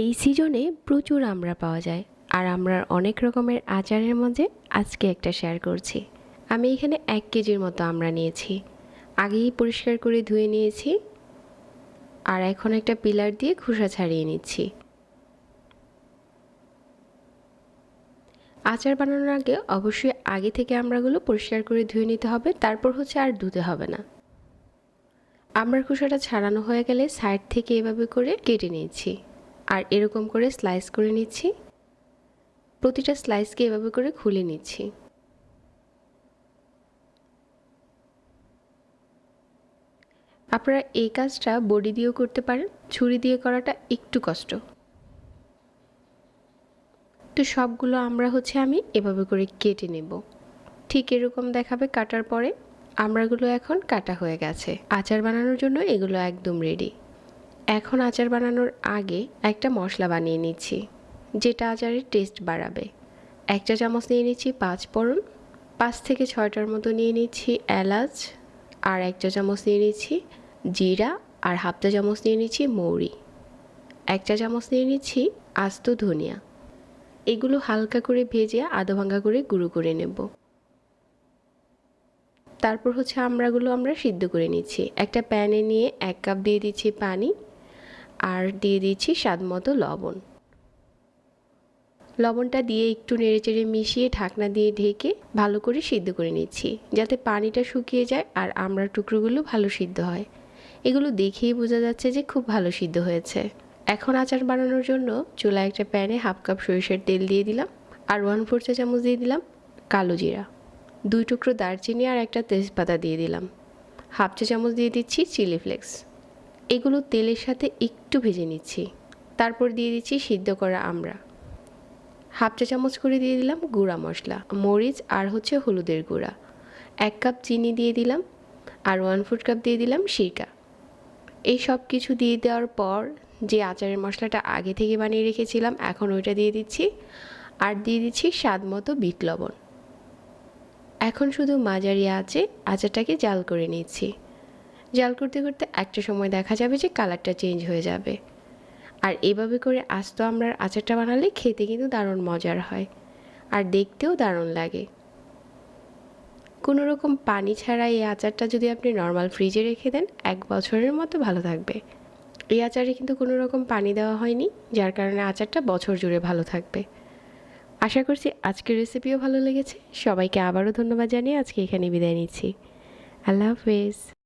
এই সিজনে প্রচুর আমরা পাওয়া যায় আর আমরা অনেক রকমের আচারের মধ্যে আজকে একটা শেয়ার করছি। আমি এখানে এক কেজির মতো আমরা নিয়েছি। আগেই পরিষ্কার করে ধুয়ে নিয়েছি আর এখন একটা পিলার দিয়ে খোসা ছাড়িয়ে নিচ্ছি। আচার বানানোর আগে অবশ্যই আগে থেকে আমরাগুলো পরিষ্কার করে ধুয়ে নিতে হবে, তারপর হচ্ছে আর ধুতে হবে না। আমড়ার খোসাটা ছাড়ানো হয়ে গেলে সাইড থেকে এভাবে করে কেটে নিচ্ছি আর এরকম করে স্লাইস করে নিচ্ছি। প্রতিটা স্লাইসকে এভাবে করে খুলে নিচ্ছি। আপনারা এই কাজটা বডি দিয়েও করতে পারেন, ছুরি দিয়ে করাটা একটু কষ্ট। তো সবগুলো আমরা হচ্ছে আমি এভাবে করে কেটে নেব। ঠিক এরকম দেখাবে কাটার পরে। আমরাগুলো এখন কাটা হয়ে গেছে। আচার বানানোর জন্য এগুলো একদম রেডি এখন আচার বানানোর আগে একটা মশলা বানিয়ে নিচ্ছি, যেটা আচারের টেস্ট বাড়াবে। এক চা চামচ নিয়ে নিচ্ছি পাঁচ ফোড়ন, পাঁচ থেকে ছয়টার মতো নিয়ে নিচ্ছি এলাচ, আর এক চা চামচ নিয়ে নিচ্ছি জিরা, আর হাফ চা চামচ নিয়ে নিচ্ছি মৌরি। এক চা চামচ নিয়ে নিচ্ছি আস্ত ধনিয়া। এগুলো হালকা করে ভেজে আধা ভাঙ্গা করে গুঁড়ো করে নেব। তারপর হচ্ছে আমড়াগুলো আমরা সিদ্ধ করে নিচ্ছি। একটা প্যানে নিয়ে এক কাপ দিয়ে দিচ্ছি পানি। আর দিয়ে দিচ্ছি স্বাদ মতো লবণ। লবণটা দিয়ে একটু নেড়েচেড়ে মিশিয়ে ঢাকনা দিয়ে ঢেকে ভালো করে সিদ্ধ করে নিচ্ছি, যাতে পানিটা শুকিয়ে যায় আর আমড়ার টুকরোগুলো ভালো সিদ্ধ হয়। এগুলো দেখেই বোঝা যাচ্ছে যে খুব ভালো সিদ্ধ হয়েছে। এখন আচার বানানোর জন্য চুলায় একটা প্যানে হাফ কাপ সরিষার তেল দিয়ে দিলাম আর ওয়ান ফোর চা চামচ দিয়ে দিলাম কালো জিরা। দুই টুকরো দারচিনি আর একটা তেজপাতা দিয়ে দিলাম। হাফ চা চামচ দিয়ে দিচ্ছি চিলি ফ্লেক্স। এগুলো তেলের সাথে একটু ভেজে নিচ্ছি। তারপর দিয়ে দিচ্ছি সিদ্ধ করা আমরা। হাফ চা চামচ করে দিয়ে দিলাম গুঁড়া মশলা, মরিচ আর হচ্ছে হলুদের গুঁড়া। এক কাপ চিনি দিয়ে দিলাম আর ওয়ান ফুট কাপ দিয়ে দিলাম সিরকা। এই সব কিছু দিয়ে দেওয়ার পর যে আচারের মশলাটা আগে থেকে বানিয়ে রেখেছিলাম, এখন ওইটা দিয়ে দিচ্ছি আর দিয়ে দিচ্ছি স্বাদ মতো বিট লবণ। এখন শুধু মাঝারি আছে আচারটাকে জাল করে নিচ্ছি। জাল করতে করতে একটা সময় দেখা যাবে যে কালারটা চেঞ্জ হয়ে যাবে। আর এভাবে করে আস্ত আমরা আচারটা বানালে খেতে কিন্তু দারুণ মজার হয়। আর দেখতেও দারুণ লাগে। কোনো রকম পানি ছাড়া এই আচারটা যদি আপনি নর্মাল ফ্রিজে রেখে দেন, এক বছরের মতো ভালো থাকবে। এই আচারে কিন্তু কোনো রকম পানি দেওয়া হয়নি, যার কারণে আচারটা বছর জুড়ে ভালো থাকবে। আশা করছি আজকের রেসিপিও ভালো লেগেছে। সবাইকে আবারও ধন্যবাদ জানিয়ে আজকে এখানে বিদায় নিচ্ছি। আল্লাহ হাফেজ।